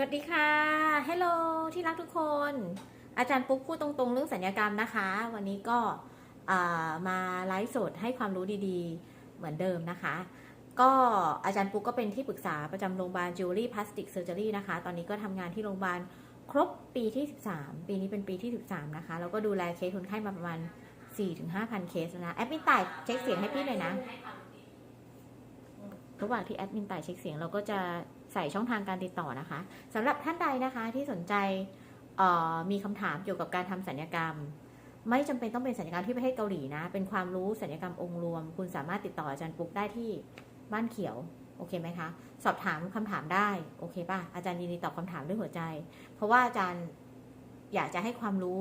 สวัสดีค่ะฮัลโหลที่รักทุกคน อาจารย์ปุ๊กพูดตรงๆ เรื่องสัญญกรรมนะคะ วันนี้ก็มาไลฟ์สดให้ความรู้ดีๆ เหมือนเดิมนะคะ ก็อาจารย์ปุ๊กก็เป็นที่ปรึกษาประจำโรงพยาบาลจิวเวลรี่พลาสติกเซอร์เจอรี่นะคะ ตอนนี้ก็ทำงานที่โรงพยาบาลครบปีที่ 13 ปีนี้เป็นปีที่ 13 นะคะ แล้วก็ดูแลเคสคนไข้มาประมาณ 4-5,000 เคสนะ แอดมินต่ายเช็คเสียงให้พี่หน่อยนะ ระหว่างที่แอดมินต่ายเช็คเสียงเราก็จะ ใส่ช่องทางการติดต่อนะคะสำหรับท่านใดนะคะที่สนใจมีคำถามเกี่ยวกับการทำสัญญกรรม ไม่จำเป็นต้องเป็นสัญญกรรมที่ประเทศเกาหลีนะ เป็นความรู้สัญญกรรมองค์รวม คุณสามารถติดต่ออาจารย์ปุ๊กได้ที่บ้านเขียวโอเคไหมคะสอบถามคำถามได้โอเคป่ะอาจารย์ยินดีตอบคำถามด้วยหัวใจ เพราะว่าอาจารย์อยากจะให้ความรู้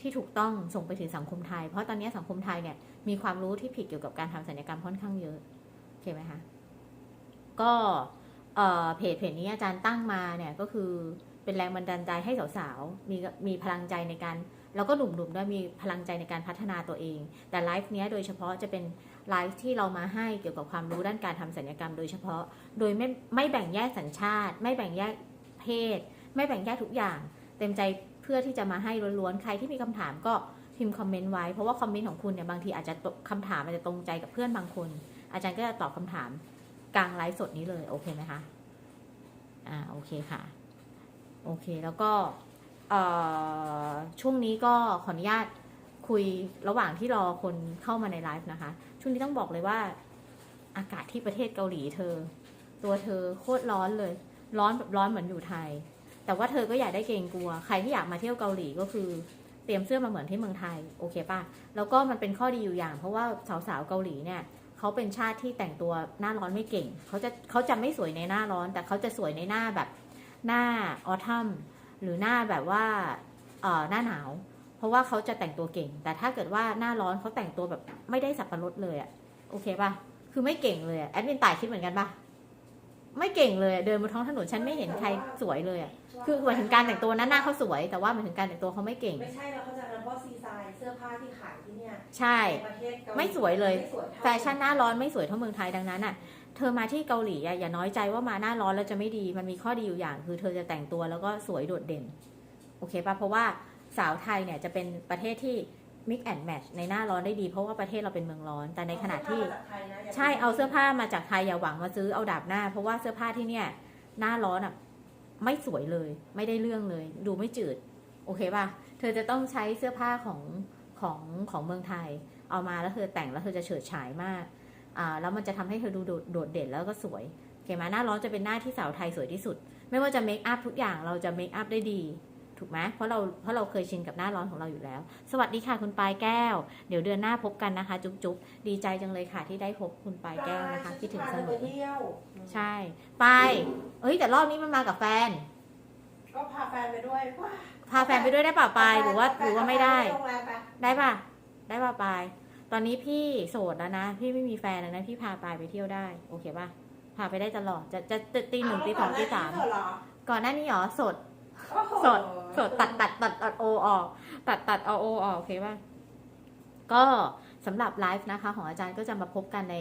ที่ถูกต้องส่งไปถึงสังคมไทย เพราะตอนนี้สังคมไทยเนี่ยมีความรู้ที่ผิดเกี่ยวกับการทำสัญญกรรมค่อนข้างเยอะโอเคไหมคะก็ เพจเพจนี้อาจารย์ตั้งมาเนี่ยก็คือเป็นแรงบันดาลใจให้สาวๆ มีมีพลังใจในการ แล้วก็หนุ่มๆด้วยมีพลังใจในการพัฒนาตัวเอง แต่ไลฟ์นี้โดยเฉพาะจะเป็นไลฟ์ที่เรามาให้เกี่ยวกับความรู้ด้านการทำศัลยกรรมโดยเฉพาะ โดยไม่ไม่แบ่งแยกสัญชาติ ไม่แบ่งแยกเพศ ไม่แบ่งแยกทุกอย่าง เต็มใจเพื่อที่จะมาให้ล้วนๆ ใครที่มีคำถามก็พิมพ์คอมเมนต์ไว้ เพราะว่าคอมเมนต์ของคุณเนี่ยบางทีอาจจะตคำถามอาจจะตรงใจกับเพื่อนบางคน อาจารย์ก็จะตอบคำถาม กลางไลฟ์สดนี้เลย โอเคไหมคะ อ่า โอเคค่ะ โอเค แล้วก็เอ่อช่วงนี้ก็ขออนุญาตคุยระหว่างที่รอคนเข้ามาในไลฟ์นะคะ ช่วงนี้ต้องบอกเลยว่า อากาศที่ประเทศเกาหลีเธอ ตัวเธอโคตรร้อนเลย ร้อนแบบร้อนเหมือนอยู่ไทย แต่ว่าเธอก็อยากได้เกรงกลัว ใครที่อยากมาเที่ยวเกาหลีก็คือเตรียมเสื้อมาเหมือนที่เมืองไทย โอเคป่ะ แล้วก็มันเป็นข้อดีอยู่อย่าง เพราะว่าสาวๆเกาหลีเนี่ย เขาเป็นชาติที่แต่งตัวหน้าร้อนไม่เก่ง เขาจะเขาจะไม่สวยในหน้าร้อน แต่เขาจะสวยในหน้าแบบหน้าออทัมหรือหน้าแบบว่าเอ่อหน้าหนาว เพราะว่าเขาจะแต่งตัวเก่ง แต่ถ้าเกิดว่าหน้าร้อนเขาแต่งตัวแบบไม่ได้สับปะรดเลยอะโอเคป่ะคือไม่เก่งเลยอะแอดมินต่ายคิดเหมือนกันป่ะไม่เก่งเลยเดินบนท้องถนนฉันไม่เห็นใครสวยเลยอะคือหมายถึงการแต่งตัวนั้นหน้าเขาสวย แต่ว่าหมายถึงการแต่งตัวเขาไม่เก่ง ไม่ใช่เราเข้าใจกันเพราะซีไซน์เสื้อผ้าที่ขาย ใช่ในประเทศเกาหลีไม่สวยเลย ไม่สวยเท่าแฟชั่นหน้าร้อนไม่สวยเท่าเมืองไทยดังนั้นอะ เธอมาที่เกาหลีอะอย่าน้อยใจว่ามาหน้าร้อนแล้วจะไม่ดี มันมีข้อดีอยู่อย่าง คือเธอจะแต่งตัวแล้วก็สวยโดดเด่น โอเคปะเพราะว่าสาวไทยเนี่ยจะเป็นประเทศที่ mix and match ในหน้าร้อนได้ดี เพราะว่าประเทศเราเป็นเมืองร้อน แต่ในขณะที่ เอาเสื้อผ้ามาจากไทยนะย่าใช่เอาเสื้อผ้ามาจากไทยอย่าหวังมาซื้อเอาดาบหน้า เพราะว่าเสื้อผ้าที่เนี่ย หน้าร้อนอะไม่สวยเลย ไม่ได้เรื่องเลย ดูไม่จืด โอเคป่ะ เธอจะต้องใช้เสื้อผ้าของ ของของเมืองไทย เอามาแล้วเธอแต่งแล้วเธอจะเฉิดฉายมากอ่าแล้วมันจะทำให้เธอดูโดดโดดเด่นแล้วก็สวยโอเคไหมหน้าร้อนจะเป็นหน้าที่สาวไทยสวยที่สุด ไม่ว่าจะเมคอัพทุกอย่างเราจะเมคอัพได้ดีถูกไหมเพราะเราเพราะเราเคยชินกับหน้าร้อนของเราอยู่แล้ว สวัสดีค่ะคุณปลายแก้ว เดี๋ยวเดือนหน้าพบกันนะคะ จุ๊บจุ๊บดีใจจังเลยค่ะที่ได้พบคุณปลายแก้วนะคะคิดถึงเสมไปอเที่ยวใช่ไปเอ้ยแต่รอบนี้มันมากับแฟน ก็พาแฟนไปด้วยว้า พาแฟนไปด้วยได้เปล่าปายหรือว่าหรือว่าไม่ได้ โรงแรมไปได้ป่ะ ได้ป่ะปาย ตอนนี้พี่โสดแล้วนะ พี่ไม่มีแฟนแล้วนะ พี่พาปายไปเที่ยวได้ โอเคป่ะ พาไปได้ตลอด จะจะจะตีหนึ่งตีสองตีสามเอเหรอก่อนหน้านี้หรอสด โอ้โหสดสดตัดตัดตัดตัดโอออก ตัดตัดเอาโอออกโอเคป่ะ ก็สำหรับไลฟ์นะคะ ของอาจารย์ก็จะมาพบกันใน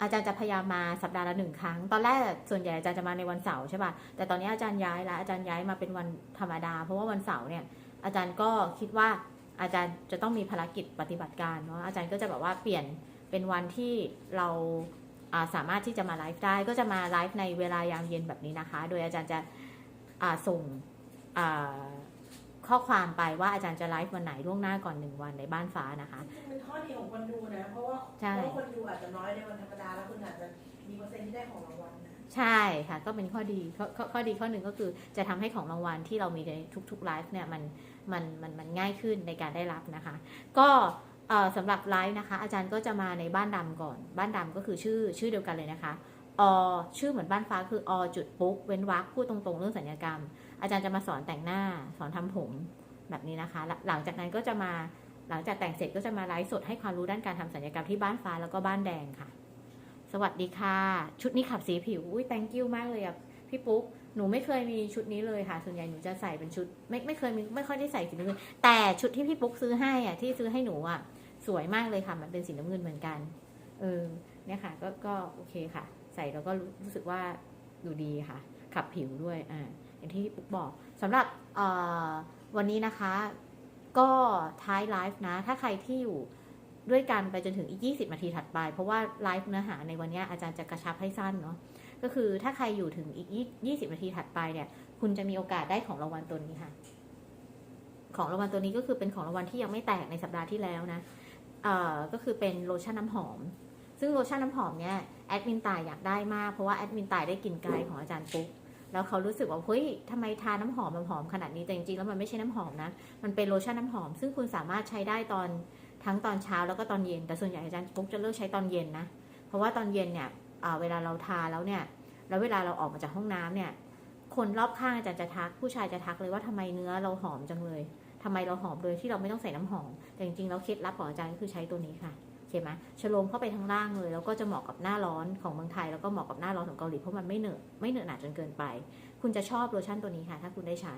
อาจารย์จะพยายามมาสัปดาห์ละหนึ่งครั้ง ตอนแรกส่วนใหญ่อาจารย์จะมาในวันเสาร์ใช่ป่ะ แต่ตอนนี้อาจารย์ย้ายแล้วอาจารย์ย้ายมาเป็นวันธรรมดา เพราะว่าวันเสาร์เนี่ยอาจารย์ก็คิดว่าอาจารย์จะต้องมีภารกิจปฏิบัติการเนาะอาจารย์ก็จะแบบว่าเปลี่ยนเป็นวันที่เราสามารถที่จะมาไลฟ์ได้ ก็จะมาไลฟ์ในเวลายามเย็นแบบนี้นะคะ โดยอาจารย์จะส่งอ ข้อความไปว่าอาจารย์จะไลฟ์วันไหนล่วงหน้าก่อนหนึ่งวันในบ้านฟ้านะคะจริงๆเป็นข้อดีของคนดูนะ เพราะว่าใช่เพราะว่าคนดูอาจจะน้อยในวันธรรมดาแล้วคุณอาจจะมีเปอร์เซ็นต์ที่ได้ของรางวัลนะใช่ค่ะก็เป็นข้อดีข้อข้อข้อดีข้อหนึ่งก็คือจะทำให้ของรางวัลที่เรามีในทุกๆไลฟ์เนี่ยมันมันมันมันง่ายขึ้นในการได้รับนะคะ ก็เอ่อสำหรับไลฟ์นะคะ อาจารย์ก็จะมาในบ้านดำก่อน บ้านดำก็คือชื่อชื่อเดียวกันเลยนะคะอชื่อเหมือนบ้านฟ้าคืออจุดปุ๊กเว้นวรรคพูดตรงๆเรื่องสัญญกรรม อาจารย์จะมาสอนแต่งหน้าสอนทำผมแบบนี้นะคะ หลังจากนั้นก็จะมาหลังจากแต่งเสร็จก็จะมาไลฟ์สดให้ความรู้ด้านการทำสัญญกรรมที่บ้านฟ้าแล้วก็บ้านแดงค่ะ สวัสดีค่ะ ชุดนี้ขับสีผิวอุ้ย thank you มากเลยอะพี่ปุ๊กหนูไม่เคยมีชุดนี้เลยค่ะ ส่วนใหญ่หนูจะใส่เป็นชุด ไม่ไม่เคยมีไม่ค่อยได้ใส่สีน้ำเงินแต่ชุดที่พี่ปุ๊กซื้อให้อะที่ซื้อให้หนูอะสวยมากเลยค่ะ มันเป็นสีน้ำเงินเหมือนกันเออเนี่ยค่ะก็ก็โอเคค่ะ ใส่แล้วก็รู้สึกว่าดูดีค่ะ ขับผิวด้วยอ่า อย่างที่ปุ๊กบอกสำหรับวันนี้นะคะ ก็ท้ายไลฟ์นะ ถ้าใครที่อยู่ด้วยกันไปจนถึงอีก 20 นาทีถัดไป เพราะว่าไลฟ์เนื้อหาในวันนี้อาจารย์จะกระชับให้สั้นเนาะก็คือถ้าใครอยู่ถึงอีก 20 นาทีถัดไปเนี่ย คุณจะมีโอกาสได้ของรางวัลตัวนี้ค่ะ ของรางวัลตัวนี้ก็คือเป็นของรางวัลที่ยังไม่แตกในสัปดาห์ที่แล้วนะเอ่อก็คือเป็นโลชั่นน้ำหอม ซึ่งโลชั่นน้ำหอมเนี่ยแอดมินตายอยากได้มากเพราะว่าแอดมินตายได้กลิ่นกายของอาจารย์ปุ๊ก แล้วเขารู้สึกว่าเฮ้ยทำไมทาน้ำหอมมันหอมขนาดนี้แต่จริงๆแล้วมันไม่ใช่น้ำหอมนะ มันเป็นโลชั่นน้ำหอม ซึ่งคุณสามารถใช้ได้ตอนทั้งตอนเช้าแล้วก็ตอนเย็น แต่ส่วนใหญ่อาจารย์ปุ๊กจะเลือกใช้ตอนเย็นนะ เพราะว่าตอนเย็นเนี่ยเวลาเราทาแล้วเนี่ย แล้วเวลาเราออกมาจากห้องน้ำเนี่ย คนรอบข้างอาจารย์จะทัก ผู้ชายจะทักเลยว่าทำไมเนื้อเราหอมจังเลยทำไมเราหอมโดยที่เราไม่ต้องใส่น้ำหอม แต่จริงๆแล้วเคล็ดลับของอาจารย์ก็คือใช้ตัวนี้ค่ะ โอเคไหมชโลมเข้าไปทั้งล่างเลย แล้วก็จะเหมาะกับหน้าร้อนของเมืองไทย แล้วก็เหมาะกับหน้าร้อนของเกาหลีเพราะมันไม่เหนอะไม่เหนอะหนาจนเกินไป คุณจะชอบโลชั่นตัวนี้ค่ะ ถ้าคุณได้ใช้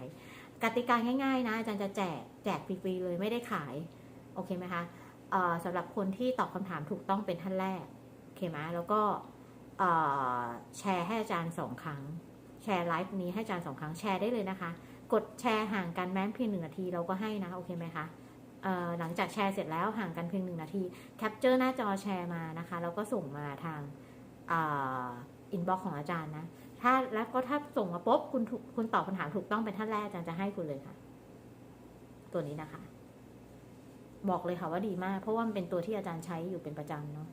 กติกาง่ายๆนะอาจารย์จะแจกแจกฟรีๆเลยไม่ได้ขายโอเคไหมคะสำหรับคนที่ตอบคำถามถูกต้องเป็นท่านแรกโอเคไหมแล้วก็แชร์ให้อาจารย์สองครั้ง แชร์ไลฟ์นี้ให้อาจารย์สองครั้งแชร์ได้เลยนะคะ กดแชร์ห่างกันแม้เพียงหนึ่งนาทีเราก็ให้นะโอเคไหมคะ หลังจากแชร์เสร็จแล้วห่างกันเพียงหนึ่งนาทีแคปเจอร์หน้าจอแชร์มานะคะแล้วก็ส่งมาทางอินบ็อกของอาจารย์นะถ้าแล้วก็ถ้าส่งมาปุ๊บคุณถูกคุณตอบคำถามถูกต้องเป็นท่านแรกอาจารย์จะให้คุณเลยค่ะ ตัวนี้นะคะ บอกเลยค่ะว่าดีมาก เพราะว่ามันเป็นตัวที่อาจารย์ใช้อยู่เป็นประจำเนาะ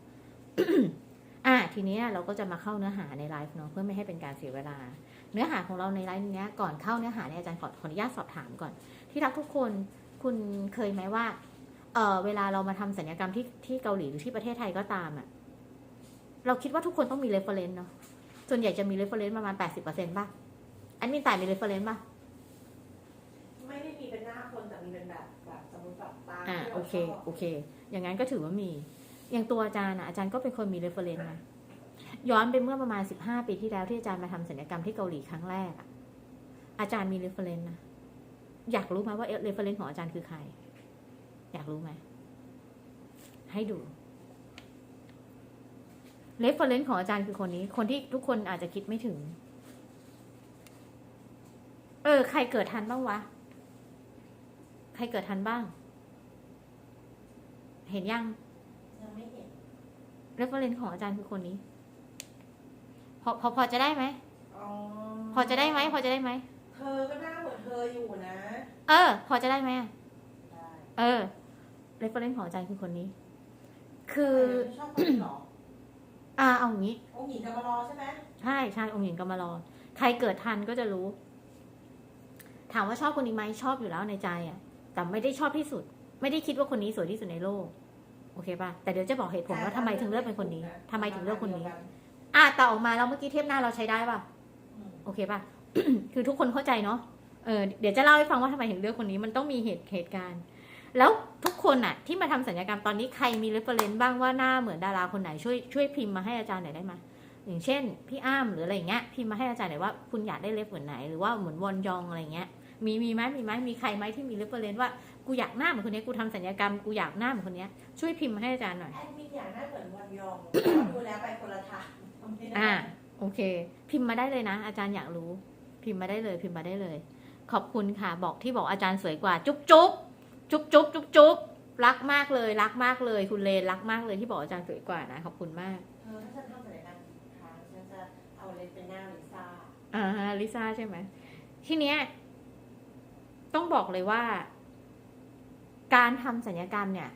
อะทีนี้เราก็จะมาเข้าเนื้อหาในไลฟ์เนาะเพื่อไม่ให้เป็นการเสียเวลา เนื้อหาของเราในไลฟ์เนี้ยก่อนเข้าเนื้อหาเนี่ยอาจารย์ขอขออนุญาตสอบถามก่อน ที่รักทุกคน คุณเคยไหมว่า เออเวลาเรามาทำสัญญกรรมที่ที่เกาหลีหรือที่ประเทศไทยก็ตามอะ่ะ เราคิดว่าทุกคนต้องมีเรฟเฟรนซ์เนาะ ส่วนใหญ่จะมีเรฟเฟรนซ์ประมาณ80%ป่ะ อันมีตายมีเรฟเฟรนซ์ป่ะ ไม่ได้มีเป็นหน้าคนแต่มีเป็นแบบแบบสมมติแบบตาอ่าที่โอเราเคชอบโอเค อย่างนั้นก็ถือว่ามี อย่างตัวอาจารย์อะอาจารย์ก็เป็นคนมีเรฟเฟรนซ์นะย้อนไปเมื่อประมาณ15ปีที่แล้วที่อาจารย์มาทำสัญญกรรมที่เกาหลีครั้งแรกอะอาจารย์มีเรฟเฟรนซ์นะ อยากรู้ไหมว่าเรฟเฟรนซ์ของอาจารย์คือใคร อยากรู้ไหม ให้ดูเรฟเฟรนซ์ของอาจารย์คือคนนี้ คนที่ทุกคนอาจจะคิดไม่ถึง เออ ใครเกิดทันบ้างวะ ใครเกิดทันบ้าง เห็นยังยังไม่เห็นเรฟเฟรนซ์ของอาจารย์คือคนนี้ พอพอพอจะได้ไหมอ๋อพอจะได้ไหมพอจะได้ไหมเธอก็หน้า เหมือนเธออยู่นะ เออ พอจะได้ไหมอะได้เออเรฟเฟรนซ์ของอาจารย์คือคนนี้ คือเธชอบคนนี้เหรออ่าเอาอย่างนี้ องค์หญิงกำมารอใช่ไหมใช่ใช่องค์หญิงกำมารอ ใครเกิดทันก็จะรู้ ถามว่าชอบคนนี้ไหมชอบอยู่แล้วในใจอะ แต่ไม่ได้ชอบที่สุด ไม่ได้คิดว่าคนนี้สวยที่สุดในโลก โอเคป่ะ แต่เดี๋ยวจะบอกเหตุผลว่าทำไมถึงเลือกเป็นคนนี้ทำไมถึงเลือกคนนี้ อะแต่ออกมาแล้วเมื่อกี้เทปหน้าเราใช้ได้ป่ะอืมโอเคป่ะ คือทุกคนเข้าใจเนาะ เออเดี๋ยวจะเล่าให้ฟังว่าทำไมถึงเลือกคนนี้มันต้องมีเหตุเหตุการณ์ แล้วทุกคนอะที่มาทำสัญญกรรมตอนนี้ใครมีเรฟเฟรนซ์บ้างว่าหน้าเหมือนดาราคนไหนช่วยช่วยพิมพ์มาให้อาจารย์หน่อยได้ไหมอย่างเช่น พี่อ้ามหรืออะไรอย่างเงี้ยพิมพ์มาให้อาจารย์หน่อยว่าคุณอยากได้เรฟเหมือนไหนหรือว่าเหมือนวอนยองอะไรอย่างเงี้ยมีมีไหมมีไหมมีใครไหมที่มีเรฟเฟรนซ์ว่ากูอยากหน้าเหมือนคนนี้กูทำสัญญกรรมกูอยากหน้าเหมือนคนนี้ช่วยพิมพ์มาให้อาจารย์หน่อยแอดมินอยากหน้าเหมือนวันยองดูแล้วไปคนละทางไม่ได้อ่าโอเค พิมพ์มาได้เลยนะ อาจารย์อยากรู้ พิมพ์มาได้เลย พิมพ์มาได้เลย ขอบคุณค่ะ บอกที่บอกอาจารย์สวยกว่า จุ๊บจุ๊บจุ๊บจุ๊บจุ๊บจุ๊บรักมากเลย รักมากเลย คุณเลนรักมากเลยที่บอกอาจารย์สวยกว่านะขอบคุณมากเธอถ้าฉันทำศัลยกรรมอีกครั้งฉันจะเอาเล็บเป็นหน้าลิซ่าอ่าลิซ่าใช่ไหมทีเนี้ยต้องบอกเลยว่า การทำสัญญกรรมเนี่ย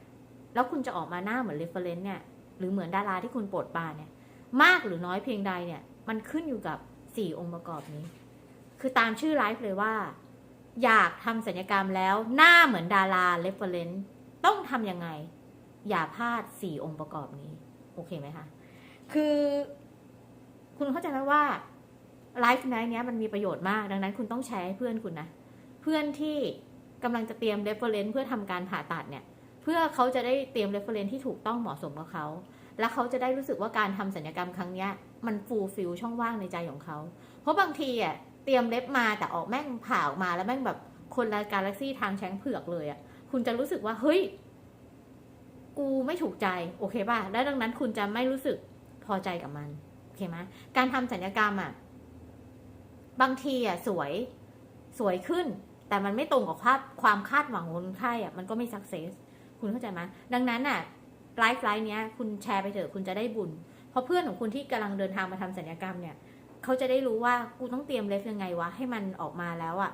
แล้วคุณจะออกมาหน้าเหมือนเรฟเฟรนซ์เนี่ย หรือเหมือนดาราที่คุณโปรดปรานเนี่ย มากหรือน้อยเพียงใดเนี่ย มันขึ้นอยู่กับสี่องค์ประกอบนี้ คือตามชื่อไลฟ์เลยว่า อยากทำสัญญกรรมแล้วหน้าเหมือนดาราเรฟเฟอร์เรนซ์ต้องทำยังไง อย่าพลาดสี่องค์ประกอบนี้ โอเคไหมคะ คือ คุณเข้าใจไหมว่าไลฟ์ไนท์เนี้ยมันมีประโยชน์มากดังนั้น คุณต้องแชร์ให้เพื่อนคุณนะ เพื่อนที่กำลังจะเตรียมเรฟเฟอร์เรนซ์เพื่อทำการผ่าตัดเนี่ย เพื่อเขาจะได้เตรียมเรฟเฟอร์เรนซ์ที่ถูกต้องเหมาะสมกับเขาและเขาจะได้รู้สึกว่าการทำสัญญกรรมครั้งนี้มันฟูลฟิลช่องว่างในใจของเขา เพราะบางทีอะ รียมเล็บมาแต่ออกแม่งผ่าออกมาแล้วแม่งแบบคนละกาแล็กซี่ทางแช้งเผือกเลยอะคุณจะรู้สึกว่าเฮ้ย กูไม่ถูกใจโอเคป่ะ และดังนั้นคุณจะไม่รู้สึกพอใจกับมันโอเคไหมการทำสัญญกรรมอะบางทีอะสวยสวยขึ้น แต่มันไม่ตรงกับความความคาดหวังของคนไข้อะมันก็ไม่สักเซสคุณเข้าใจไหมดังนั้นอะไลฟ์ไลฟ์เนี้ย คุณแชร์ไปเถอะคุณจะได้บุญ เพราะเพื่อนของคุณที่กำลังเดินทางมาทำศัลยกรรมเนี่ย เขาจะได้รู้ว่ากูต้องเตรียมเล็บยังไงวะ ให้มันออกมาแล้วอะ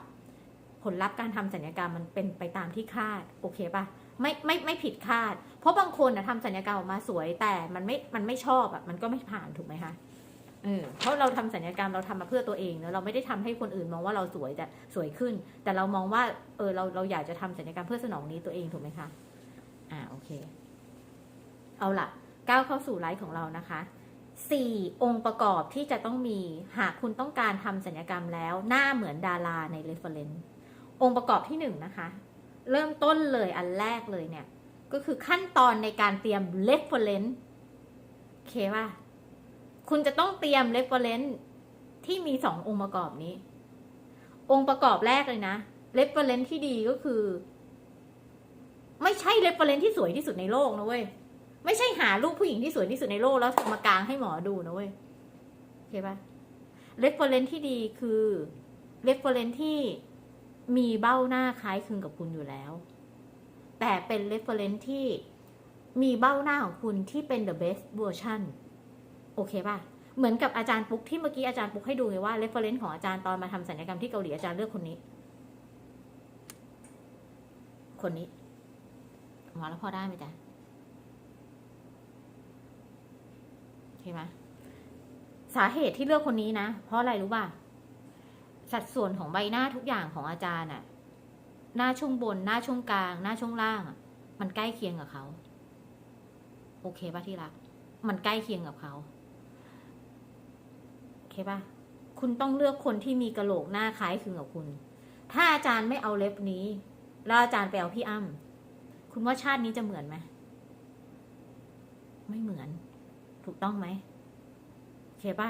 ผลลัพธ์การทำศัลยกรรมมันเป็นไปตามที่คาด โอเคปะไม่ไม่ไม่ผิดคาด เพราะบางคนนะทำศัลยกรรมออกมาสวย แต่มันไม่มันไม่ชอบอะมันก็ไม่ผ่านถูกไหมคะเออเพราะเราทำสัญญกรรมเราทำมาเพื่อตัวเองเนอะเราไม่ได้ทำให้คนอื่นมองว่าเราสวยแต่สวยขึ้น แต่เรามองว่าเออเราเราอยากจะทำสัญญกรรมเพื่อสนองนี้ตัวเองถูกไหมคะอ่าโอเค เอาล่ะก้าวเข้าสู่ไลฟ์ของเรานะคะ สี่องค์ประกอบที่จะต้องมีหากคุณต้องการทำสัญญกรรมแล้ว หน้าเหมือนดาราใน reference องค์ประกอบที่หนึ่งนะคะ เริ่มต้นเลยอันแรกเลยเนี่ย ก็คือขั้นตอนในการเตรียม reference โอเคป่ะ คุณจะต้องเตรียม reference ที่มีสององค์ประกอบนี้ องค์ประกอบแรกเลยนะ reference ที่ดีก็คือ ไม่ใช่ reference ที่สวยที่สุดในโลกนะเว้ย ไม่ใช่หารูปผู้หญิงที่สวยที่สุดในโลกแล้วมากางให้หมอดูนะเว้ยโอเคปะ reference ที่ดีคือ reference ที่มีเบ้าหน้าคล้ายคลึงกับคุณอยู่แล้ว แต่เป็น reference ที่มีเบ้าหน้าของคุณที่เป็น the best version โอเคป่ะ เหมือนกับอาจารย์ปุ๊กที่เมื่อกี้อาจารย์ปุ๊กให้ดูไงว่า reference ของอาจารย์ตอนมาทำสัญญกรรมที่เกาหลีอาจารย์เลือกคนนี้ คนนี้หมาแล้วพอได้ไหมจ๊ะโอ เคไหมสาเหตุที่เลือกคนนี้นะ เพราะอะไรรู้ป่ะ สัดส่วนของใบหน้าทุกอย่างของอาจารย์อะหน้าช่วงบน หน้าช่วงกลาง หน้าช่วงล่างอะมันใกล้เคียงกับเขา โอเคป่ะที่รัก มันใกล้เคียงกับเขาโอเคป่ะ คุณต้องเลือกคนที่มีกระโหลกหน้าคล้ายคลึงกับคุณ ถ้าอาจารย์ไม่เอาเล็บนี้ แล้วอาจารย์ไปเอาพี่อ้ำคุณว่าชาตินี้จะเหมือนไหม ไม่เหมือน ถูกต้องไหมโอเคป่ะ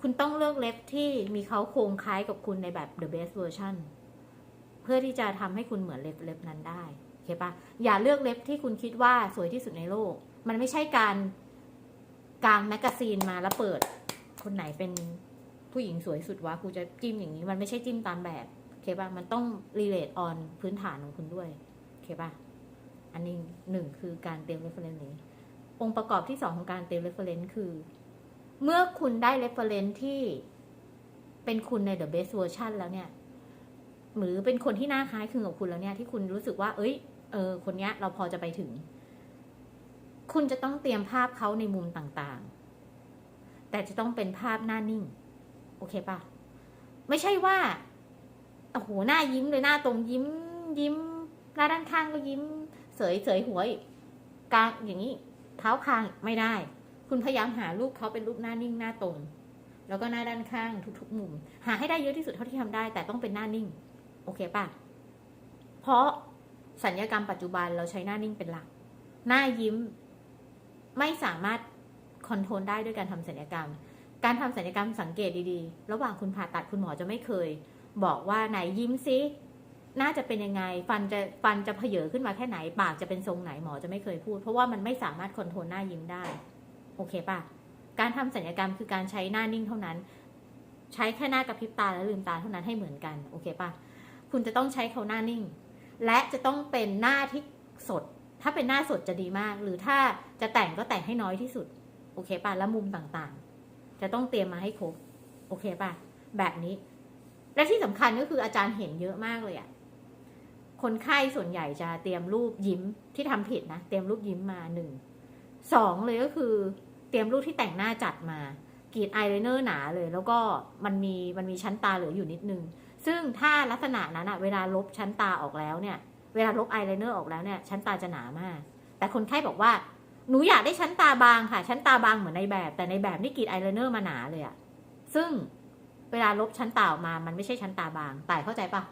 คุณต้องเลือกเล็บที่มีเขาโครงคล้ายกับคุณในแบบ the best version เพื่อที่จะทำให้คุณเหมือนเล็บเล็บนั้นได้โอเคป่ะอย่าเลือกเล็บที่คุณคิดว่าสวยที่สุดในโลก มันไม่ใช่การกางแมกกาซีนมาแล้วเปิด คนไหนเป็นผู้หญิงสวยสุดวะกูจะจิ้มอย่างนี้ มันไม่ใช่จิ้มตามแบบโอเคป่ะมันต้อง relate on พื้นฐานของคุณด้วยโอเคป่ะอันนี้หนึ่งคือการเตรียม reference นี้ องค์ประกอบที่สองของการเตรียม reference คือ เมื่อคุณได้ reference ที่เป็นคุณใน the best version แล้วเนี่ย หรือเป็นคนที่น้าคล้ายคลึงกับคุณแล้วเนี่ย ที่คุณรู้สึกว่า เอ้ย เออ คนเนี้ย เราพอจะไปถึง คุณจะต้องเตรียมภาพเขาในมุมต่างๆ แต่จะต้องเป็นภาพหน้านิ่ง โอเคปะไม่ใช่ว่าโอ้โหหน้ายิ้มเลยหน้าตรงยิ้มยิ้มหน้าด้านข้างก็ยิ้ม เสยเสยหัวอีกกลางอย่างนี้ เท้าคางไม่ได้ คุณพยายามหารูปเขาเป็นรูปหน้านิ่งหน้าตรง แล้วก็หน้าด้านข้างทุกๆมุม หาให้ได้เยอะที่สุดเท่าที่ทำได้ แต่ต้องเป็นหน้านิ่ง โอเคปะเพราะสัญญกรรมปัจจุบันเราใช้หน้านิ่งเป็นหลัก หน้ายิ้มไม่สามารถคอนโทรลได้ด้วยการทำสัญญกรรม การทำสัญญกรรมสังเกตดีๆ ระหว่างคุณผ่าตัดคุณหมอจะไม่เคย บอกว่าไหนยิ้มซิ น่าจะเป็นยังไง ฟันจะฟันจะเพเยอขึ้นมาแค่ไหน ปากจะเป็นทรงไหนหมอจะไม่เคยพูด เพราะว่ามันไม่สามารถคอนโทรลหน้ายิ้มได้ โอเคป่ะการทำสัญญกรรมคือการใช้หน้านิ่งเท่านั้น ใช้แค่หน้ากระพริบตาและลืมตาเท่านั้นให้เหมือนกัน โอเคป่ะคุณจะต้องใช้เขาหน้านิ่ง และจะต้องเป็นหน้าที่สด ถ้าเป็นหน้าสดจะดีมาก หรือถ้าจะแต่งก็แต่งให้น้อยที่สุด โอเคป่ะแล้วมุมต่างๆ จะต้องเตรียมมาให้ครบ โอเคป่ะแบบนี้ และที่สำคัญก็คืออาจารย์เห็นเยอะมากเลยอะ คนไข้ส่วนใหญ่จะเตรียมรูปยิ้มที่ทำผิดนะเตรียมรูปยิ้มมาหนึ่งสองเลยก็คือ เตรียมรูปที่แต่งหน้าจัดมากรีดอายไลเนอร์หนาเลย แล้วก็มันมีมันมีชั้นตาเหลืออยู่นิดนึง ซึ่งถ้าลักษณะนั้นอะเวลาลบชั้นตาออกแล้วเนี่ย เวลาลบอายไลเนอร์ออกแล้วเนี่ยชั้นตาจะหนามาก แต่คนไข้บอกว่าหนูอยากได้ชั้นตาบางค่ะ ชั้นตาบางเหมือนในแบบ แต่ในแบบนี่กรีดอายไลเนอร์มาหนาเลยอะซึ่งเวลาลบชั้นตาออกมา มันไม่ใช่ชั้นตาบางแต่เข้าใจปะ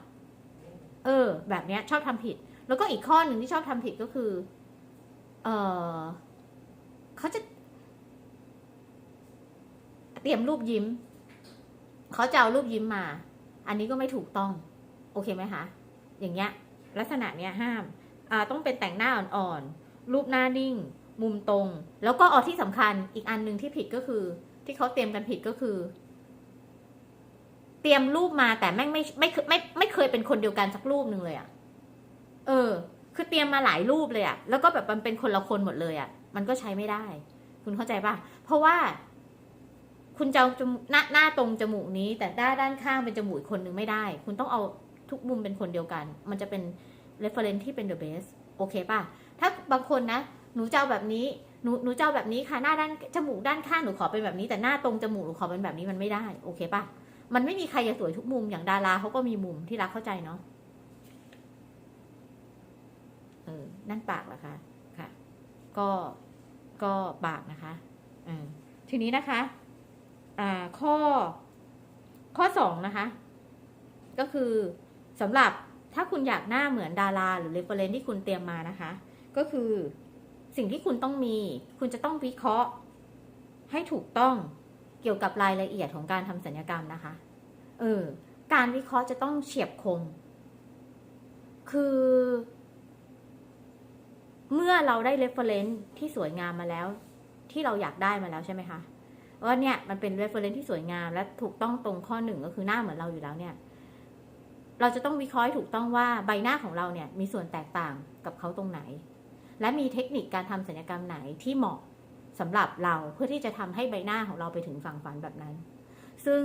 เออ แบบเนี้ยชอบทำผิด แล้วก็อีกข้อหนึ่งที่ชอบทำผิดก็คือ เออเขาจะเตรียมรูปยิ้ม เขาจะเอารูปยิ้มมา อันนี้ก็ไม่ถูกต้อง โอเคไหมคะ อย่างเงี้ย ลักษณะเนี้ยห้าม อ่า ต้องเป็นแต่งหน้าอ่อนๆ รูปหน้านิ่ง มุมตรง แล้วก็เอที่สำคัญอีกอันหนึ่งที่ผิดก็คือ ที่เขาเตรียมกันผิดก็คือ เตรียมรูปมาแต่แม่งไม่ไม่ไม่ไม่เคยเป็นคนเดียวกันสักรูปหนึ่งเลยอะเออ คือเตรียมมาหลายรูปเลยอะแล้วก็แบบมันเป็นคนละคนหมดเลยอะมันก็ใช้ไม่ได้ คุณเข้าใจปะเพราะว่า คุณจะจมูกหน้าหน้าตรงจมูกนี้ แต่ด้านด้านข้างเป็นจมูกอีกคนหนึ่งไม่ได้ คุณต้องเอาทุกมุมเป็นคนเดียวกัน มันจะเป็น reference ที่เป็น the best โอเคป่ะ ถ้าบางคนนะ หนูจะเอาแบบนี้ หนู หนูจะเอาแบบนี้ค่ะ หน้าด้านจมูกด้านข้างหนูขอเป็นแบบนี้ แต่หน้าตรงจมูกหนูขอเป็นแบบนี้มันไม่ได้ โอเคป่ะ มันไม่มีใครจะสวยทุกมุมอย่างดาราเขาก็มีมุมที่รักเข้าใจเนาะเออ นั่นปากเหรอคะ ค่ะ ก็ ก็ปากนะคะอืมทีนี้นะคะ อ่า ข้อ ข้อสองนะคะ ก็คือสำหรับถ้าคุณอยากหน้าเหมือนดารา หรือเรฟเฟรนที่คุณเตรียมมานะคะ ก็คือสิ่งที่คุณต้องมี คุณจะต้องวิเคราะห์ ให้ถูกต้อง เกี่ยวกับรายละเอียดของการทำสัญญกรรมนะคะ เออ การวิเคราะห์จะต้องเฉียบคม คือ เมื่อเราได้เรฟเฟรนที่สวยงามมาแล้ว ที่เราอยากได้มาแล้วใช่ไหมคะว่าเนี่ยมันเป็น reference ที่สวยงาม และถูกต้องตรงข้อหนึ่งก็คือหน้าเหมือนเราอยู่แล้วเนี่ย เราจะต้องวิเคราะห์ถูกต้องว่าใบหน้าของเราเนี่ย มีส่วนแตกต่างกับเขาตรงไหน และมีเทคนิคการทำศัลยกรรมไหนที่เหมาะ สำหรับเราเพื่อที่จะทำให้ใบหน้าของเราไปถึงฝั่งฝันแบบนั้น ซึ่ง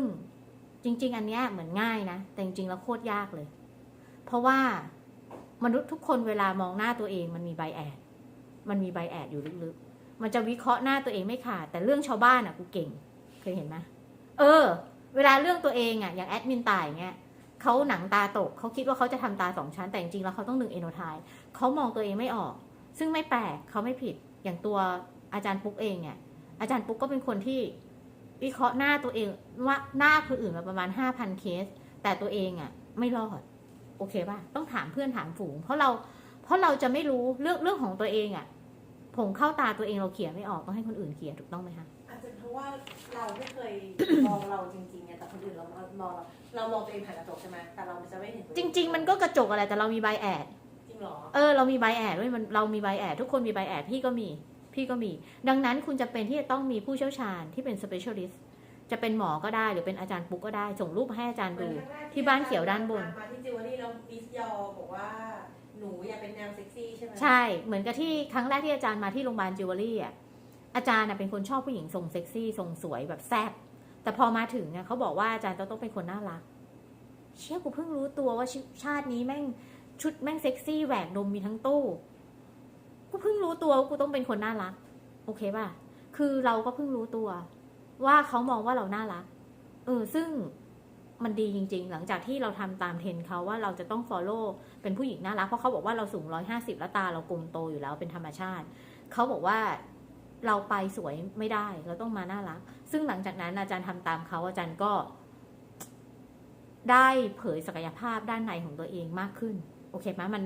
จริง ๆ อันเนี้ยเหมือนง่ายนะ แต่จริงๆแล้วโคตรยากเลย เพราะว่ามนุษย์ทุกคนเวลามองหน้าตัวเองมันมีใบแอด มันมีใบแอดอยู่ลึกๆ มันจะวิเคราะห์หน้าตัวเองไม่ขาดแต่เรื่องชาวบ้านอะกูเก่ง เคยเห็นไหมเออ เวลาเรื่องตัวเองอะอย่างแอดมินตายอย่างเงี้ยเขาหนังตาตกเขาคิดว่าเขาจะทำตาสองชั้นแต่จริงๆแล้วเขาต้องดึงเอโนไทป์เขามองตัวเองไม่ออก ซึ่งไม่แปลกเขาไม่ผิดอย่างตัว อาจารย์ปุ๊กเองเนี่ย อาจารย์ปุ๊กก็เป็นคนที่วิเคราะห์หน้าตัวเองว่าหน้าคนอื่นมาประมาณห้าพันเคส แต่ตัวเองอะ ไม่รอด โอเคป่ะต้องถามเพื่อนถามฝูง เพราะเราเพราะเราจะไม่รู้เรื่องเรื่องของตัวเองอะผงเข้าตาตัวเองเราเขียนไม่ออกต้องให้คนอื่นเขียนถูกต้องไหมคะอาจจะเพราะว่าเราไม่เคยมองเราจริงๆไงแต่คนอื่นเรามองเราเรามองตัวเองผ่านกระจกใช่ไหมแต่เราจะไม่เห็นตัวจเอริง ๆ มันก็กระจกอะไรแต่เรามีใบแอดจริงเหรอเออเรามีใบแอดด้วยมันเรามีใบแอดทุกคนมีใบแอดพี่ก็มี พี่ก็มี ดังนั้นคุณจะเป็นที่จะต้องมีผู้เชี่ยวชาญที่เป็น specialist จะเป็นหมอก็ได้หรือเป็นอาจารย์ปุ๊กก็ได้ ส่งรูปมาให้อาจารย์ดู ที่บ้านเขียวด้านบน มาที่จิวเวลรี่แล้วมิสยอบอกว่าหนูอยากเป็นแนวเซ็กซี่ใช่ไหมใช่ เหมือนกับที่ครั้งแรกที่อาจารย์มาที่โรงพยาบาลจิวเวลรี่อะอาจารย์น่ะเป็นคนชอบผู้หญิงทรงเซ็กซี่ทรงสวยแบบแซ่บแต่พอมาถึงเนี่ยเขาบอกว่าอาจารย์ต้องเป็นคนน่ารัก เชี่ยกูเพิ่งรู้ตัวว่าชชาตินี้แม่งชุดแม่งเซ็กซี่แหวกนมมีทั้งตู้ กูเพิ่งรู้ตัวกูต้องเป็นคนน่ารัก โอเคป่ะ คือเราก็เพิ่งรู้ตัว ว่าเขามองว่าเราน่ารัก เออ ซึ่งมันดีจริง ๆ หลังจากที่เราทำตามเทรนเขาว่าเราจะต้อง follow เป็นผู้หญิงน่ารัก เพราะเขาบอกว่าเราสูงร้อยห้าสิบแล้วตาเรากลมโตอยู่แล้วเป็นธรรมชาติ เขาบอกว่าเราไปสวยไม่ได้ เราต้องมาน่ารัก ซึ่งหลังจากนั้นอาจารย์ทำตามเขาอาจารย์ก็ ได้เผยศักยภาพด้านในของตัวเองมากขึ้น โอเคไหมมัน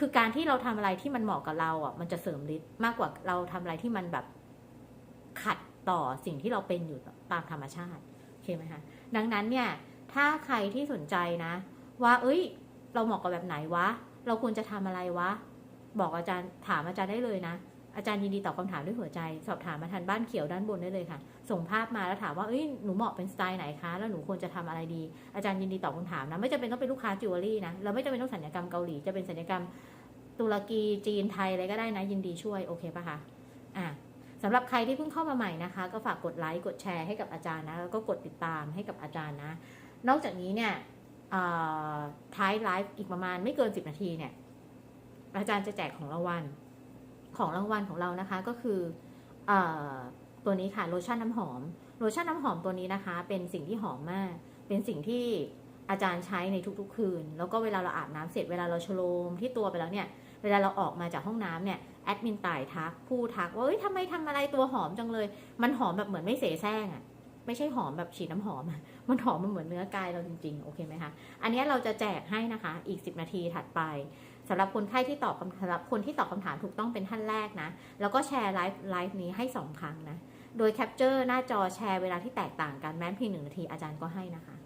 คือการที่เราทำอะไรที่มันเหมาะกับเราอะ มันจะเสริมฤทธิ์มากกว่าเราทำอะไรที่มันแบบขัดต่อสิ่งที่เราเป็นอยู่ตามธรรมชาติโอเคไหมคะดังนั้นเนี่ย ถ้าใครที่สนใจนะ ว่า เอ้ย เราเหมาะกับแบบไหนวะ เราควรจะทำอะไรวะ บอกอาจารย์ถามอาจารย์ได้เลยนะอาจารย์ยินดีตอบคำถามด้วยหัวใจ สอบถามมาทางบ้านเขียวด้านบนได้เลยค่ะ ส่งภาพมาแล้วถามว่าเอ้ยหนูเหมาะเป็นสไตล์ไหนคะ แล้วหนูควรจะทำอะไรดี อาจารย์ยินดีตอบคำถามนะ ไม่จำเป็นต้องเป็นลูกค้าจิวเวลรี่นะ เราไม่จำเป็นต้องสัญญกรรมเกาหลี จะเป็นสัญญกรรม ตุรกีจีนไทยอะไรก็ได้นะยินดีช่วยโอเคปะคะอะสำหรับใครที่เพิ่งเข้ามาใหม่นะคะ ก็ฝากกดไลค์กดแชร์ให้กับอาจารย์นะแล้วก็กดติดตามให้กับอาจารย์นะ นอกจากนี้เนี่ยท้ายไลฟ์อีกประมาณไม่เกิน 10 นาทีเนี่ยอาจารย์จะแจกของรางวัลของรางวัลของเรานะคะก็คืออตัวนี้ค่ะโลชั่นน้ำหอมโลชั่นน้ำหอมตัวนี้นะคะ เป็นสิ่งที่หอมมาก เป็นสิ่งที่อาจารย์ใช้ในทุกๆ คืน แล้วก็เวลาเราอาบน้ำเสร็จเวลาเราชโลมที่ตัวไปแล้วเนี่ย เวลาเราออกมาจากห้องน้ำเนี่ยแอดมินต่ายทักผู้ทักว่าเอ้ยทำไมทำอะไรตัวหอมจังเลย มันหอมแบบเหมือนไม่เสแสร้งอะ่ะไม่ใช่หอมแบบฉีดน้ำหอมอะมันหอมมันเหมือนเนื้อกายเราจริงๆ โอเคไหมคะ อันนี้เราจะแจกให้นะคะ อีก 10 นาทีถัดไปสำหรับคนไข้ที่ตอบคำสำหรับคนที่ตอบคำถามถูกต้องเป็นท่านแรกนะ แล้วก็แชร์ไลฟ์ไลฟ์นี้ให้ 2 ครั้งนะ โดยแคปเจอร์หน้าจอแชร์เวลาที่แตกต่างกันแม้เพียงหนึ่งนาทีอาจารย์ก็ให้นะคะ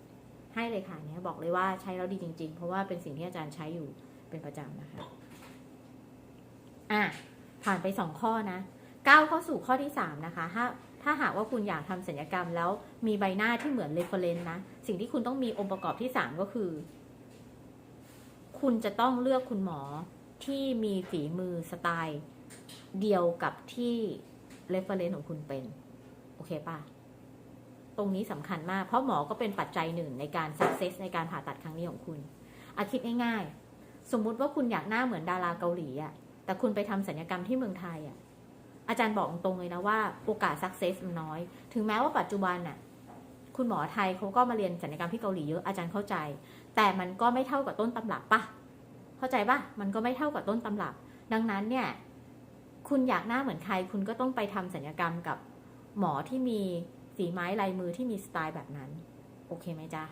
ให้เลยค่ะเนี่ยบอกเลยว่าใช้แล้วดีจริง ๆ เพราะว่าเป็นสิ่งที่อาจารย์ใช้อยู่เป็นประจำนะคะ อะผ่านไปสองข้อนะก้าวเข้าสู่ข้อที่สามนะคะ ถ้าถ้าหากว่าคุณอยากทำศัลยกรรมแล้วมีใบหน้าที่เหมือนเรฟเฟรนซ์นะ สิ่งที่คุณต้องมีองค์ประกอบที่สามก็คือ คุณจะต้องเลือกคุณหมอที่มีฝีมือสไตล์เดียวกับที่เรฟเฟรนซ์ของคุณเป็น โอเคปะตรงนี้สำคัญมาก เพราะหมอก็เป็นปัจจัยหนึ่งในการ success ในการผ่าตัดครั้งนี้ของคุณอาคิดง่ายๆ สมมุติว่าคุณอยากหน้าเหมือนดาราเกาหลีอะ แต่คุณไปทำศัลยกรรมที่เมืองไทยอะอาจารย์บอกตรงเลยนะว่าโอกาส success มันน้อย ถึงแม้ว่าปัจจุบันน่ะ คุณหมอไทยเขาก็มาเรียนศัลยกรรมที่เกาหลีเยอะอาจารย์เข้าใจ แต่มันก็ไม่เท่ากับต้นตำรับปะเข้าใจปะมันก็ไม่เท่ากับต้นตำรับ ดังนั้นเนี่ย คุณอยากหน้าเหมือนใคร คุณก็ต้องไปทำศัลยกรรมกับหมอที่มีฝีไม้ลายมือที่มีสไตล์แบบนั้น โอเคไหมจ๊ะ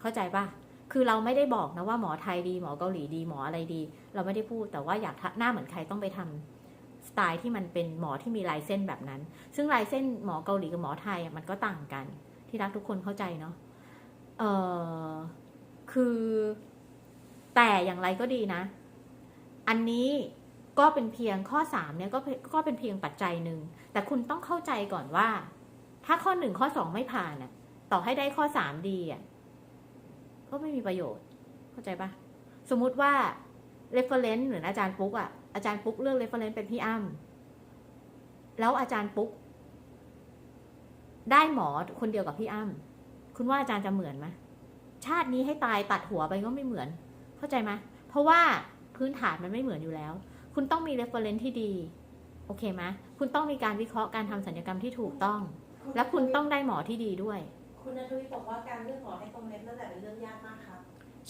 เข้าใจปะ คือเราไม่ได้บอกนะว่าหมอไทยดีหมอเกาหลีดีหมออะไรดี เราไม่ได้พูดแต่ว่าอยากหน้าเหมือนใครต้องไปทำสไตล์ที่มันเป็นหมอที่มีลายเส้นแบบนั้น ซึ่งลายเส้นหมอเกาหลีกับหมอไทยมันก็ต่างกัน ที่รักทุกคนเข้าใจเนาะเออคือแต่อย่างไรก็ดีนะ อันนี้ก็เป็นเพียงข้อสามเนี่ยก็เป็นก็เป็นเพียงปัจจัยหนึ่ง แต่คุณต้องเข้าใจก่อนว่า ถ้าข้อหนึ่งข้อสองไม่ผ่านน่ะ ต่อให้ได้ข้อสามดีอะ ก็ไม่มีประโยชน์เข้าใจปะสมมุติว่า reference เหมือนอาจารย์ปุ๊กอะอาจารย์ปุ๊กเลือก reference เป็นพี่อ้ำแล้วอาจารย์ปุ๊ก ได้หมอคนเดียวกับพี่อ้ำคุณว่าอาจารย์จะเหมือนไหมชาตินี้ให้ตายตัดหัวไปก็ไม่เหมือน เข้าใจไหมเพราะว่าพื้นฐานมันไม่เหมือนอยู่แล้ว คุณต้องมี reference ที่ดี โอเคไหมคุณต้องมีการวิเคราะห์การทำสัญญกรรมที่ถูกต้อง และคุณต้องได้หมอที่ดีด้วย คุณนทวิทย์บอกว่าการเลือกหมอให้ตรงเล็บนั่นแหละเป็นเรื่องยากมากครับ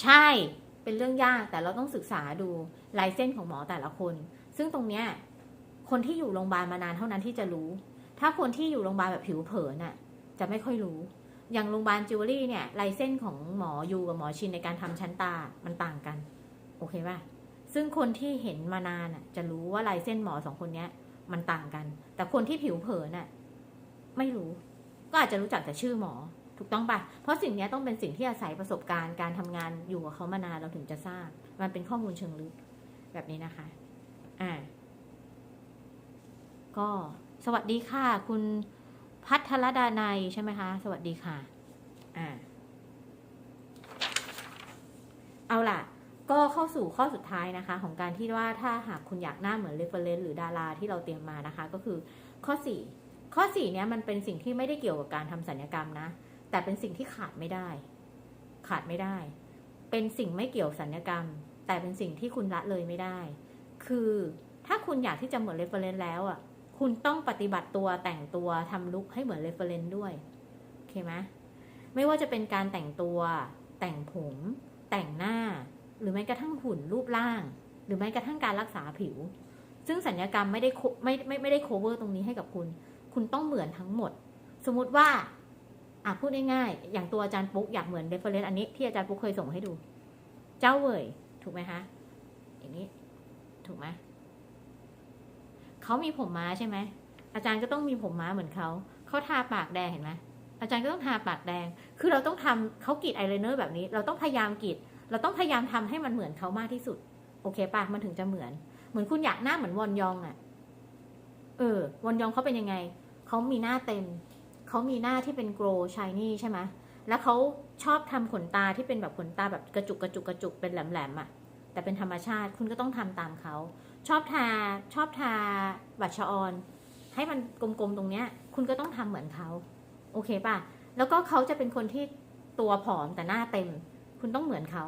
ใช่เป็นเรื่องยากแต่เราต้องศึกษาดูลายเส้นของหมอแต่ละคน ซึ่งตรงเนี้ยคนที่อยู่โรงพยาบาลมานานเท่านั้นที่จะรู้ ถ้าคนที่อยู่โรงพยาบาลแบบผิวเผินน่ะ จะไม่ค่อยรู้ อย่างโรงพยาบาลจิวเวลรี่เนี่ยลายเส้นของหมอยูกับหมอชินในการทำชั้นตา มันต่างกัน โอเคป่ะซึ่งคนที่เห็นมานานน่ะ จะรู้ว่าลายเส้นหมอสองคนเนี้ย มันต่างกัน แต่คนที่ผิวเผินน่ะ ไม่รู้ ก็อาจจะรู้จักแต่ชื่อหมอ ถูกต้องปะเพราะสิ่งนี้ต้องเป็นสิ่งที่อาศัยประสบการณ์การทำงานอยู่กับเขามานานเราถึงจะทราบ มันเป็นข้อมูลเชิงลึกแบบนี้นะคะ อ่า ก็สวัสดีค่ะ คุณพัทรดานัยใช่ไหมคะ สวัสดีค่ะ อ่า เอาล่ะ ก็เข้าสู่ข้อสุดท้ายนะคะ ของการที่ว่าถ้าหากคุณอยากหน้าเหมือน reference หรือดาราที่เราเตรียมมานะคะ ก็คือข้อ 4 ข้อ 4 เนี้ยมันเป็นสิ่งที่ไม่ได้เกี่ยวกับการทำสัญญกรรมนะ แต่เป็นสิ่งที่ขาดไม่ได้ ขาดไม่ได้ เป็นสิ่งไม่เกี่ยวสัญญกรรม แต่เป็นสิ่งที่คุณละเลยไม่ได้ คือถ้าคุณอยากที่จะเหมือน reference แล้วอะคุณต้องปฏิบัติตัวแต่งตัวทำลุคให้เหมือน reference ด้วยโอเคไหมไม่ว่าจะเป็นการแต่งตัวแต่งผม แต่งหน้า หรือแม้กระทั่งหุ่นรูปร่าง หรือแม้กระทั่งการรักษาผิว ซึ่งสัญญกรรมไม่ได้ไม่ไม่ไม่ได้ cover ตรงนี้ให้กับคุณ คุณต้องเหมือนทั้งหมด สมมติว่า อะพูดง่ายๆอย่างตัวอาจารย์ปุ๊กอยากเหมือน reference อันนี้ที่อาจารย์ปุ๊กเคยส่งให้ดู เจ้าเว่ยถูกไหมคะอย่างนี้ ถูกไหมเขามีผมม้าใช่ไหมอาจารย์ก็ต้องมีผมม้าเหมือนเขาเขาทาปากแดงเห็นไหมอาจารย์ก็ต้องทาปากแดง คือเราต้องทำเขากรีดไอายไลเนอร์แบบนี้ เราต้องพยายามกรีด เราต้องพยายามทำให้มันเหมือนเขามากที่สุด โอเคปะมันถึงจะเหมือน เหมือนคุณอยากหน้าเหมือนวอนยองอะ่ะ เออ วอนยองเขาเป็นยังไง เขามีหน้าเต็ม เขามีหน้าที่เป็นโกลชายนี่ใช่ไหมแล้วเขาชอบทำขนตาที่เป็นแบบขนตาแบบกระจุกกระจุกกระจุกเป็นแหลมๆอะ่ะ แต่เป็นธรรมชาติคุณก็ต้องทำตามเขา ชอบทาชอบทาบัตรชออนให้มันกลมๆตรงเนี้ย คุณก็ต้องทำเหมือนเขาโอเคป่ะ แล้วก็เขาจะเป็นคนที่ตัวผอมแต่หน้าเต็ม คุณต้องเหมือนเขา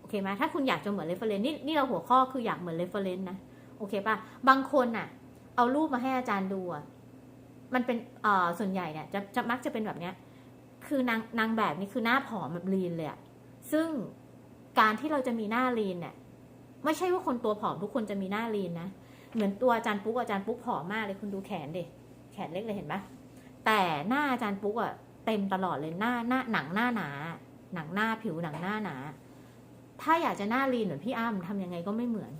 โอเคไหมถ้าคุณอยากจะเหมือนเรฟเฟอรนซ์นี่นี่เราหัวข้อคืออยากเหมือนเรฟเฟอรนซ์นะ โอเคป่ะ บางคนน่ะ เอารูปมาให้อาจารย์ดูอะ มันเป็นเอ่อส่วนใหญ่เนี่ยจะจะมักจะเป็นแบบเนี้ย คือนางนางแบบนี่คือหน้าผอมแบบลีนเลยอะซึ่งการที่เราจะมีหน้าลีนเนี่ยไม่ใช่ว่าคนตัวผอมทุกคนจะมีหน้าลีนนะเหมือนตัวอาจารย์ปุ๊กอาจารย์ปุ๊กผอมมากเลยคุณดูแขนเด็แขนเล็กเลยเห็นปะแต่หน้าอาจารย์ปุ๊กอะเต็มตลอดเลยหน้าหน้าหนังหน้าหนา หนังหน้าผิวหนังหน้าหนา ถ้าอยากจะหน้าลีนเหมือนพี่อ้ำทำยังไงก็ไม่เหมือน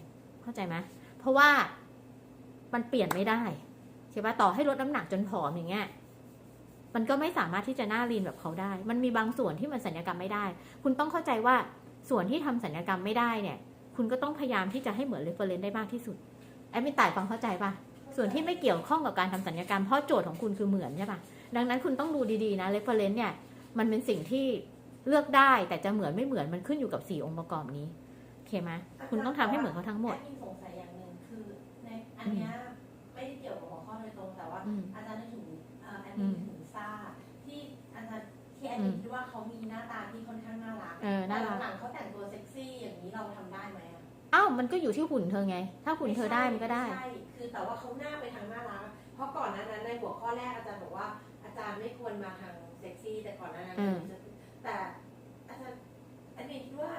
เข้าใจไหมเพราะว่ามันเปลี่ยนไม่ได้ ใช่ปะต่อให้ลดน้ำหนักจนผอมอย่างเงี้ยมันก็ไม่สามารถที่จะหน้าลีนแบบเขาได้ มันมีบางส่วนที่มันสัญญกรรมไม่ได้ คุณต้องเข้าใจว่าส่วนที่ทำสัญญกรรมไม่ได้เนี่ย คุณก็ต้องพยายามที่จะให้เหมือนเรฟเฟรนได้มากที่สุดแอดมินต่ายฟังเข้าใจปะส่วนที่ไม่เกี่ยวข้องกับการทำสัญญกรรมเพราะโจทย์ของคุณคือเหมือนใช่ปะดังนั้นคุณต้องดูดีๆนะ reference เนี่ยมันเป็นสิ่งที่เลือกได้แต่จะเหมือนไม่เหมือนมันขึ้นอยู่กับสี่องค์ประกอบนี้โอเคไหมคุณต้องทำให้เหมือนเขาทั้งหมดมินสงสัยอย่างหนึ่งคือในอันนี้ อืมอาจารย์นึกถึงเอ่อแอดอืมินมถึงซ่าที่อาจารย์ที่แอดมินคิดว่าเขามีหน้าตาที่ค่อนข้างน่ารักเออน่ารักแต่หลังๆเขาแต่งตัวเซ็กซี่อย่างนี้เราทำได้ไหมอะอ้าวมันก็อยู่ที่หุ่นเธอไง ถ้าหุ่นเธอได้มันก็ได้ใช่คือแต่ว่าเขาหน้าไปทางน่ารักเพราะก่อนหน้านั้นในหัวข้อแรกอาจารย์บอกว่าอาจารย์ไม่ควรมาทางเซ็กซี่แต่ก่อนหน้านั้นอืมแต่อาจารย์แอดมินคิดว่า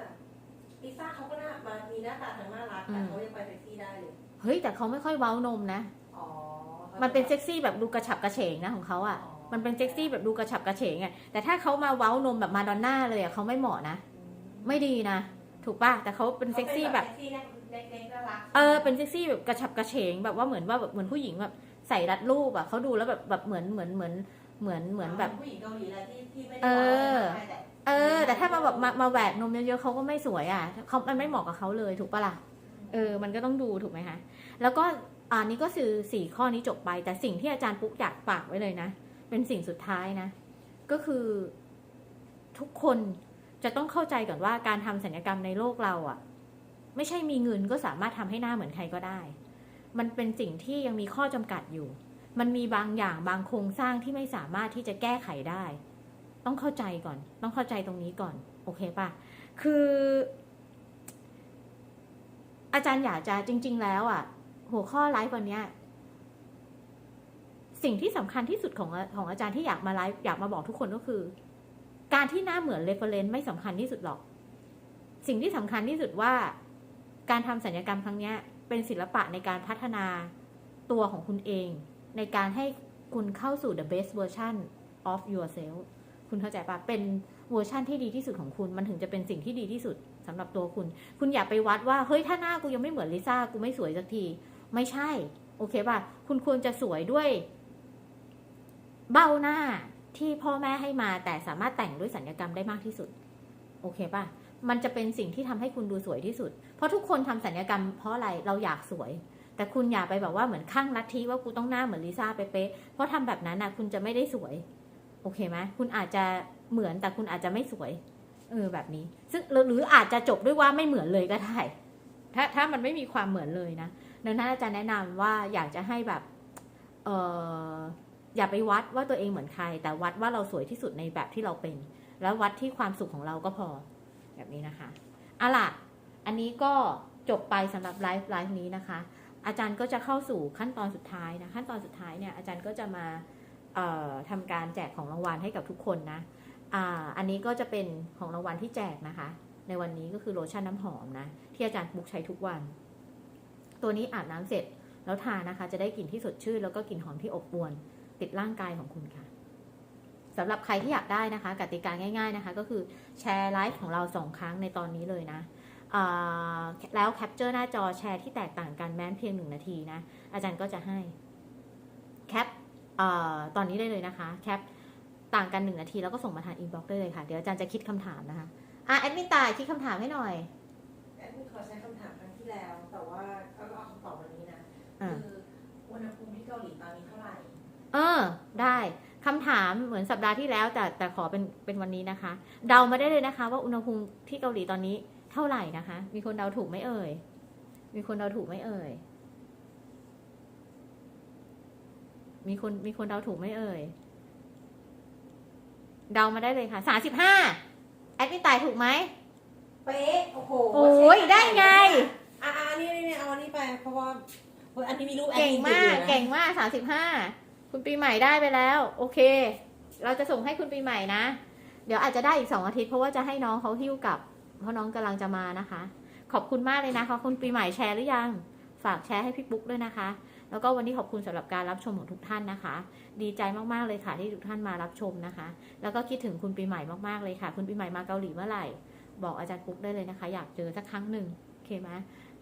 ลิซ่าเขาก็หน้ามามีหน้าตาทางน่ารักแต่เขายังไปเซ็กซี่ได้เลยเฮ้ยแต่เขาไม่ค่อยเว้านมนะอ๋อ มันเป็นเซ็กซี่แบบดูกระฉับกระเฉงนะของเขาอะ มันเป็นเซ็กซี่แบบดูกระฉับกระเฉงไงแต่ถ้าเขามาเว้านมแบบมาดอนน่าเลยอะเขาไม่เหมาะนะ ไม่ดีนะ ถูกป่ะ แต่เขาเป็นเซ็กซี่แบบเซ็กซี่เล็กๆน่ารักเออ เป็นเซ็กซี่แบบกระฉับกระเฉง แบบว่าเหมือนว่าแบบเหมือนผู้หญิงแบบใส่รัดรูปอะเขาดูแล้วแบบแบบเหมือนเหมือนเหมือนเหมือนเหมือนแบบผู้หญิงเกาหลีอะไรที่ที่ไม่ได้เออว้าวมากแต่เออ แต่ถ้ามาแบบมามาแหวกนมเยอะๆเขาก็ไม่สวยอะเขามันไม่เหมาะกับเขาเลยถูกปะล่ะเออ มันก็ต้องดูถูกไหมคะแล้วก็ อันนี้ก็คือสี่ข้อนี้จบไป แต่สิ่งที่อาจารย์ปุ๊กอยากฝากไว้เลยนะ เป็นสิ่งสุดท้ายนะ ก็คือทุกคนจะต้องเข้าใจก่อนว่าการทำศัลยกรรมในโลกเราอะ่ะ ไม่ใช่มีเงินก็สามารถทำให้หน้าเหมือนใครก็ได้ มันเป็นสิ่งที่ยังมีข้อจำกัดอยู่ มันมีบางอย่างบางโครงสร้างที่ไม่สามารถที่จะแก้ไขได้ ต้องเข้าใจก่อน ต้องเข้าใจตรงนี้ก่อน โอเคปะคือ อาจารย์อยากจะจริง ๆ แล้วอะ หัวข้อไลฟ์วันนี้สิ่งที่สำคัญที่สุดของของอาจารย์ที่อยากมาไลฟ์อยากมาบอกทุกคนก็คือ การที่หน้าเหมือนเรฟเฟรนซ์ไม่สำคัญที่สุดหรอก สิ่งที่สำคัญที่สุดว่า การทำสัญญกรรมครั้งนี้เป็นศิลปะในการพัฒนาตัวของคุณเอง ในการให้คุณเข้าสู่ the best version of yourself คุณเข้าใจปะเป็นเวอร์ชั่นที่ดีที่สุดของคุณ มันถึงจะเป็นสิ่งที่ดีที่สุดสำหรับตัวคุณ คุณอย่าไปวัดว่า เฮ้ย ถ้าหน้ากูยังไม่เหมือนลิซ่า กูไม่สวยสักที ไม่ใช่ โอเคป่ะ คุณควรจะสวยด้วย เบ้าหน้าที่พ่อแม่ให้มา แต่สามารถแต่งด้วยสัญญกรรมได้มากที่สุด โอเคป่ะ มันจะเป็นสิ่งที่ทำให้คุณดูสวยที่สุด เพราะทุกคนทำสัญญกรรมเพราะอะไรเราอยากสวย แต่คุณอย่าไปแบบว่าเหมือนข้างลัทธิว่ากูต้องหน้าเหมือนลิซ่าเป๊ะๆเพราะทำแบบนั้นนะคุณจะไม่ได้สวย โอเคไหมคุณอาจจะเหมือนแต่คุณอาจจะไม่สวยเออแบบนี้ ซึ่งหรือหรืออาจจะจบด้วยว่าไม่เหมือนเลยก็ได้ถ้าถ้ามันไม่มีความเหมือนเลยนะ ดังนั้นอาจารย์แนะนำว่าอยากจะให้แบบเอออย่าไปวัดว่าตัวเองเหมือนใคร แต่วัดว่าเราสวยที่สุดในแบบที่เราเป็น แล้ววัดที่ความสุขของเราก็พอ แบบนี้นะคะเอาล่ะ อันนี้ก็จบไปสำหรับไลฟ์ไลฟ์นี้นะคะ อาจารย์ก็จะเข้าสู่ขั้นตอนสุดท้ายนะขั้นตอนสุดท้ายเนี่ยอาจารย์ก็จะมาเอ่อทำการแจกของรางวัลให้กับทุกคนนะออันนี้ก็จะเป็นของรางวัลที่แจกนะคะ ในวันนี้ก็คือโลชั่นน้ำหอมนะที่อาจารย์บุกใช้ทุกวัน ตัวนี้อาบน้ำเสร็จแล้วทานะคะ จะได้กลิ่นที่สดชื่นแล้วก็กลิ่นหอมที่อบอวลติดร่างกายของคุณค่ะสำหรับใครที่อยากได้นะคะ กติกาง่าย ๆนะคะ ก็คือแชร์ไลฟ์ของเราสองครั้งในตอนนี้เลยนะแล้วแคปเจอร์หน้าจอแชร์ที่แตกต่างกันแม้เพียงหนึ่งนาทีนะอาจารย์ก็จะให้แคปอตอนนี้ได้เลยนะคะแคปต่างกันหนึ่งนาทีแล้วก็ส่งมาทางอินบ็อกซ์ได้เลยค่ะ เดี๋ยวอาจารย์จะคิดคำถามนะคะอะแอดมินตายคิดคำถามให้หน่อยแอดมินขอใช้คำถามครั้ง ที่แล้ว แต่ว่าก็เอาคำตอบวันนี้นะอ่า คืออุณหภูมิที่เกาหลีตอนนี้เท่าไหร่ เออ ได้คำถามเหมือนสัปดาห์ที่แล้ว แต่แต่ขอเป็นเป็นวันนี้นะคะ เดามาได้เลยนะคะ ว่าอุณหภูมิที่เกาหลีตอนนี้เท่าไหร่นะคะ มีคนเดาถูกไหมเอ่ย มีคนเดาถูกไหมเอ่ย มีคนมีคนเดาถูกไหมเอ่ย เดามาได้เลยค่ะสามสิบห้าแอดมินตายถูกไหมเป๊ะ โอ้โหโอ้ยได้ไงอะอะอันนี้ นี่นี่เอาอันนี้ไปเพราะว่าเฮ้ยอันนี้มีรูปแอดเก่งมินติดมาอยู่กนะเก่งมากสามสิบห้าคุณปีใหม่ได้ไปแล้ว โอเค เราจะส่งให้คุณปีใหม่นะ เดี๋ยวอาจจะได้อีกสองอาทิตย์ เพราะว่าจะให้น้องเขาหิ้วกลับ เพราะน้องกำลังจะมานะคะ ขอบคุณมากเลยนะคะคุณปีใหม่แชร์หรือยัง ฝากแชร์ให้พี่ปุ๊กด้วยนะคะ แล้วก็วันนี้ขอบคุณสำหรับการรับชมของทุกท่านนะคะ ดีใจมากๆเลยค่ะที่ทุกท่านมารับชมนะคะ แล้วก็คิดถึงคุณปีใหม่มากๆเลยค่ะ คุณปีใหม่มาเกาหลีเมื่อไหร่ บอกอาจารย์ปุ๊กได้เลยนะคะ อยากเจอสักครั้งหนึ่งโอเคไหม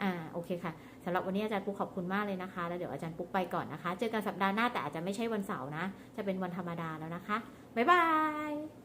อ่าโอเคค่ะ สำหรับวันนี้อาจารย์ปุ๊กขอบคุณมากเลยนะคะ แล้วเดี๋ยวอาจารย์ปุ๊กไปก่อนนะคะ เจอกันสัปดาห์หน้าแต่อาจจะไม่ใช่วันเสาร์นะ จะเป็นวันธรรมดาแล้วนะคะ บ๊ายบาย